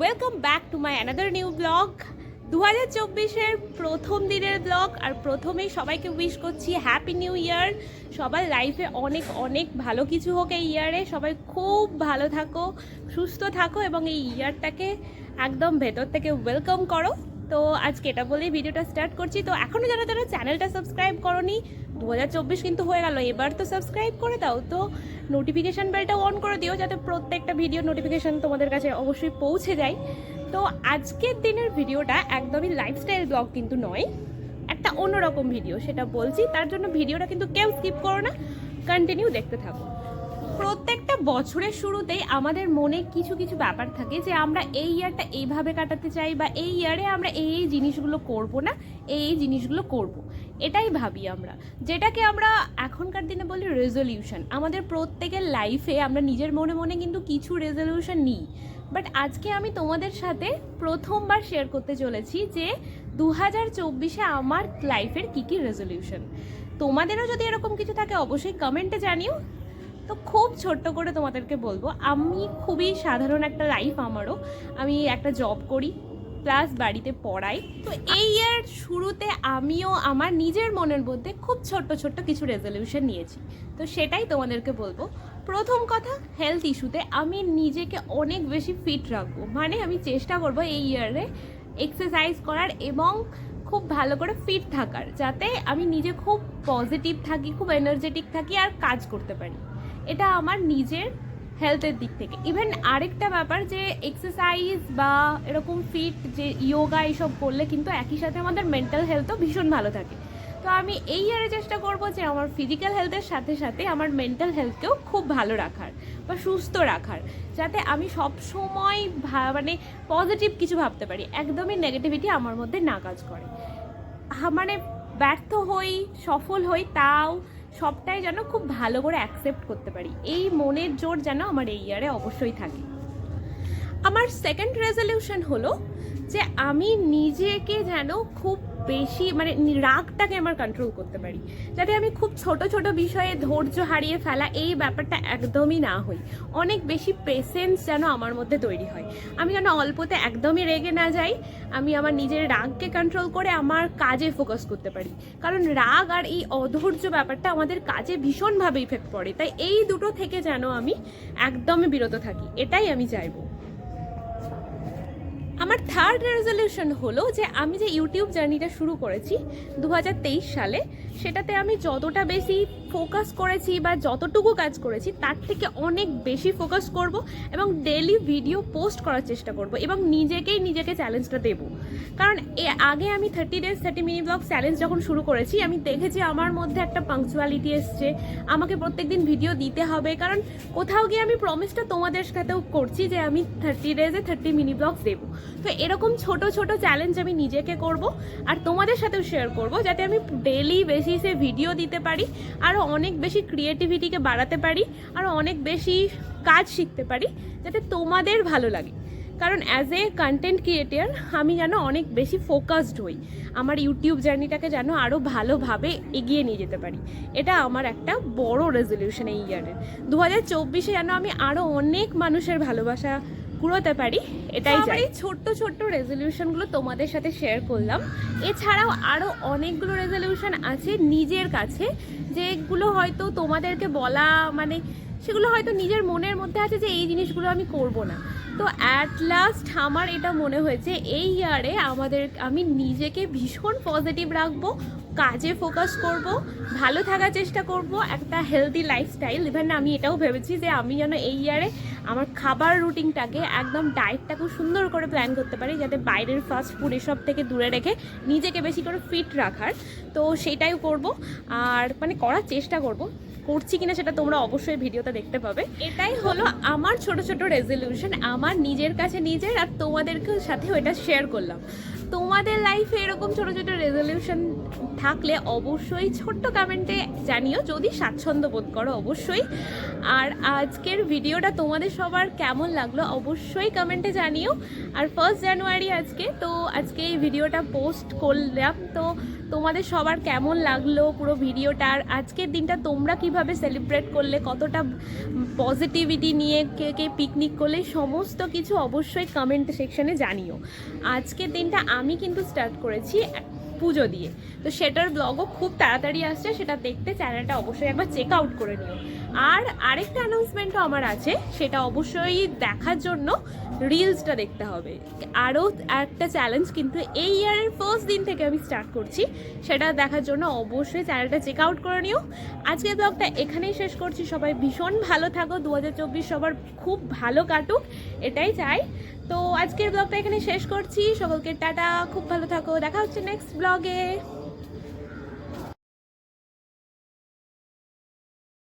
Welcome back to my another new vlog দু হাজার চব্বিশের প্রথম দিনের ব্লগ আর প্রথমেই সবাইকে উইশ করছি হ্যাপি নিউ ইয়ার সবার লাইফে অনেক অনেক ভালো কিছু হোক এই ইয়ারে সবাই খুব ভালো থাকো, সুস্থ থাকো এবং এই ইয়ারটাকে একদম ভেতর থেকে ওয়েলকাম করো। তো আজকে এটা বলেই ভিডিওটা স্টার্ট করছি। তো এখনও যারা যারা চ্যানেলটা সাবস্ক্রাইব করনি দু হাজার চব্বিশ কিন্তু হয়ে গেল। এবার তো সাবস্ক্রাইব করে দাও। তো নোটিফিকেশান বেলটা অন করে দিও যাতে প্রত্যেকটা ভিডিও নোটিফিকেশান তোমাদের কাছে অবশ্যই পৌঁছে যায়। তো আজকের দিনের ভিডিওটা একদমই লাইফস্টাইল ব্লগ কিন্তু নয়, একটা অন্যরকম ভিডিও সেটা বলছি। তার জন্য ভিডিওটা কিন্তু কেউ স্কিপ করো না। কন্টিনিউ দেখতে থাকো। প্রত্যেকটা বছরের শুরুতেই আমাদের মনে কিছু কিছু ব্যাপার থাকে যে আমরা এই ইয়ারটা এইভাবে কাটাতে চাই বা এই ইয়ারে আমরা এই এই জিনিসগুলো করব না, এই এই জিনিসগুলো করব। এটাই ভাবি আমরা। যেটাকে আমরা এখনকার দিনে বলি রেজলিউশন আমাদের প্রত্যেকের লাইফে আমরা নিজের মনে মনে কিন্তু কিছু রেজলিউশন নিই। বাট আজকে আমি তোমাদের সাথে প্রথমবার শেয়ার করতে চলেছি যে দু হাজার চব্বিশে আমার লাইফের কী কী রেজলিউশন তোমাদেরও যদি এরকম কিছু থাকে, অবশ্যই কমেন্টে জানিও। তো খুব ছোট্ট করে তোমাদেরকে বলব, আমি খুবই সাধারণ একটা লাইফ আমারও। আমি একটা জব করি প্লাস বাড়িতে পড়াই। তো এই ইয়ার শুরুতে আমিও আমার নিজের মনের মধ্যে খুব ছোট্ট ছোট্ট কিছু রেজলিউশন নিয়েছি। তো সেটাই তোমাদেরকে বলব। প্রথম কথা হেলথ ইস্যুতে আমি নিজেকে অনেক বেশি ফিট রাখব। মানে আমি চেষ্টা করব এই ইয়ারে এক্সারসাইজ করার এবং খুব ভালো করে ফিট থাকার, যাতে আমি নিজে খুব পজিটিভ থাকি, খুব এনার্জেটিক থাকি আর কাজ করতে পারি। এটা আমার নিজের হেলথের দিক থেকে। ইভেন আরেকটা ব্যাপার যে এক্সারসাইজ বা এরকম ফিট যে ইয়োগা এইসব করলে কিন্তু একই সাথে আমাদের মেন্টাল হেলথও ভীষণ ভালো থাকে। তো আমি এই ইয়ারে চেষ্টা করব যে আমার ফিজিক্যাল হেলথের সাথে সাথে আমার মেন্টাল হেলথকেও খুব ভালো রাখার বা সুস্থ রাখার, যাতে আমি সব সময় মানে পজিটিভ কিছু ভাবতে পারি, একদমই নেগেটিভিটি আমার মধ্যে না কাজ করে। মানে ব্যর্থ হই, সফল হই, তাও সবটাই যেন খুব ভালো করে অ্যাকসেপ্ট করতে পারি। এই মনের জোর যেন আমার এই ইয়ারে অবশ্যই থাকে। আমার সেকেন্ড রেজলিউশন হলো যে আমি নিজেকে যেন খুব বেশি মানে রাগটাকে আমার কন্ট্রোল করতে পারি। যাতে আমি খুব ছোট ছোট বিষয়ে ধৈর্য হারিয়ে ফেলা এই ব্যাপারটা একদমই না হই। অনেক বেশি পেশেন্স যেন আমার মধ্যে তৈরি হয়। আমি যেন অল্পতে একদমই রেগে না যাই, আমি আমার নিজের রাগকে কন্ট্রোল করে আমার কাজে ফোকাস করতে পারি। কারণ রাগ আর এই অধৈর্য ব্যাপারটা আমাদের কাজে ভীষণভাবে ইফেক্ট পড়ে। তাই এই দুটো থেকে যেন আমি একদমই বিরত থাকি। এটাই আমি চাইব। আমার থার্ড রেজলিউশন হলো যে আমি যে ইউটিউব জার্নিটা শুরু করেছি দু হাজার তেইশ সালে সেটাতে আমি যতটা বেশি ফোকাস করেছি বা যতটুকু কাজ করেছি, তার থেকে অনেক বেশি ফোকাস করব এবং ডেলি ভিডিও পোস্ট করার চেষ্টা করব এবং নিজেকেই নিজেকে চ্যালেঞ্জটা দেব। কারণ এ, আগে আমি thirty days thirty minute vlog challenge যখন শুরু করেছি, আমি দেখেছি আমার মধ্যে একটা পাংচুয়ালিটি এসছে, আমাকে প্রত্যেকদিন ভিডিও দিতে হবে, কারণ কোথাও গিয়ে আমি প্রমিসটা তোমাদের সাথেও করছি যে আমি থার্টি ডেজে থার্টি মিনি ব্লগস দেবো। তো এরকম ছোট ছোট চ্যালেঞ্জ আমি নিজেকে করব আর তোমাদের সাথেও শেয়ার করব, যাতে আমি ডেলি বেসিসে ভিডিও দিতে পারি আরও অনেক বেশি ক্রিয়েটিভিটিকে বাড়াতে পারি আরও অনেক বেশি কাজ শিখতে পারি, যাতে তোমাদের ভালো লাগে। কারণ অ্যাজ এ কন্টেন্ট ক্রিয়েটার আমি যেন অনেক বেশি ফোকাসড হই। আমার ইউটিউব জার্নিটাকে যেন আরও ভালোভাবে এগিয়ে নিয়ে যেতে পারি। এটা আমার একটা বড় রেজলিউশন এই ইয়ারের দু হাজার চব্বিশে যেন আমি আরও অনেক মানুষের ভালোবাসা কুড়োতে পারি এটাই আমার এই ছোট্ট ছোট্ট রেজলিউশনগুলো তোমাদের সাথে শেয়ার করলাম। এছাড়াও আরও অনেকগুলো রেজলিউশন আছে নিজের কাছে যেগুলো হয়তো তোমাদেরকে বলা মানে সেগুলো হয়তো নিজের মনের মধ্যে আছে যে এই জিনিসগুলো আমি করব না। তো অ্যাট লাস্ট আমার এটা মনে হয়েছে, এই ইয়ারে আমাদের, আমি নিজেকে ভীষণ পজিটিভ রাখব, কাজে ফোকাস করব, ভালো থাকার চেষ্টা করব, একটা হেলদি লাইফস্টাইল ইভেন আমি এটাও ভেবেছি যে আমি যেন এই ইয়ারে আমার খাবার রুটিনটাকে একদম ডায়েটটা খুব সুন্দর করে প্ল্যান করতে পারি, যাতে বাইরের ফাস্ট ফুড এসব থেকে দূরে রেখে নিজেকে বেশি করে ফিট রাখার। তো সেটাই করব, আর মানে করার চেষ্টা করব। করছি কিনা সেটা তোমরা অবশ্যই ভিডিওতে দেখতে পাবে। এটাই হলো আমার ছোট ছোট রেজলিউশন আমার নিজের কাছে নিজের আর তোমাদেরকে সাথে ওইটা শেয়ার করলাম। তোমাদের লাইফে এরকম ছোট ছোট রেজলিউশন থাকলে অবশ্যই ছোট্ট কমেন্টে জানিও, যদি স্বাচ্ছন্দ্য বোধ করো অবশ্যই। আর আজকের ভিডিওটা তোমাদের সবার কেমন লাগল অবশ্যই কমেন্টে জানিও। আর ফার্স্ট জানুয়ারি আজকে, তো আজকে এই ভিডিওটা পোস্ট করলাম, তো তোমাদের সবার কেমন লাগল পুরো ভিডিওটা? আর আজকের দিনটা তোমরা কীভাবে সেলিব্রেট করলে, কতটা পজিটিভিটি নিয়ে কে কে পিকনিক করলে, সমস্ত কিছু অবশ্যই কমেন্ট সেকশনে জানিও। আজকের দিনটা আমি কিন্তু স্টার্ট করেছি পুজো দিয়ে। তো সেটার ব্লগও খুব তাড়াতাড়ি আসছে, সেটা দেখতে চ্যানেলটা অবশ্যই একবার চেক আউট করে নিও। আর আরেকটা অ্যানাউন্সমেন্টও আমার আছে, সেটা অবশ্যই দেখার জন্য রিলসটা দেখতে হবে। আরও একটা চ্যালেঞ্জ কিন্তু এই ইয়ারের ফার্স্ট দিন থেকে আমি স্টার্ট করছি, সেটা দেখার জন্য অবশ্যই চ্যানেলটা চেক আউট করে নিও। আজকের ব্লগটা এখানেই শেষ করছি, সবাই ভীষণ ভালো থাকো, দু হাজার চব্বিশ সবার খুব ভালো কাটুক, এটাই চাই। তো আজকের ব্লগটা এখানে শেষ করছি। সকলকে টাটা, খুব ভালো থাকো। দেখা হচ্ছে নেক্সট ব্লগে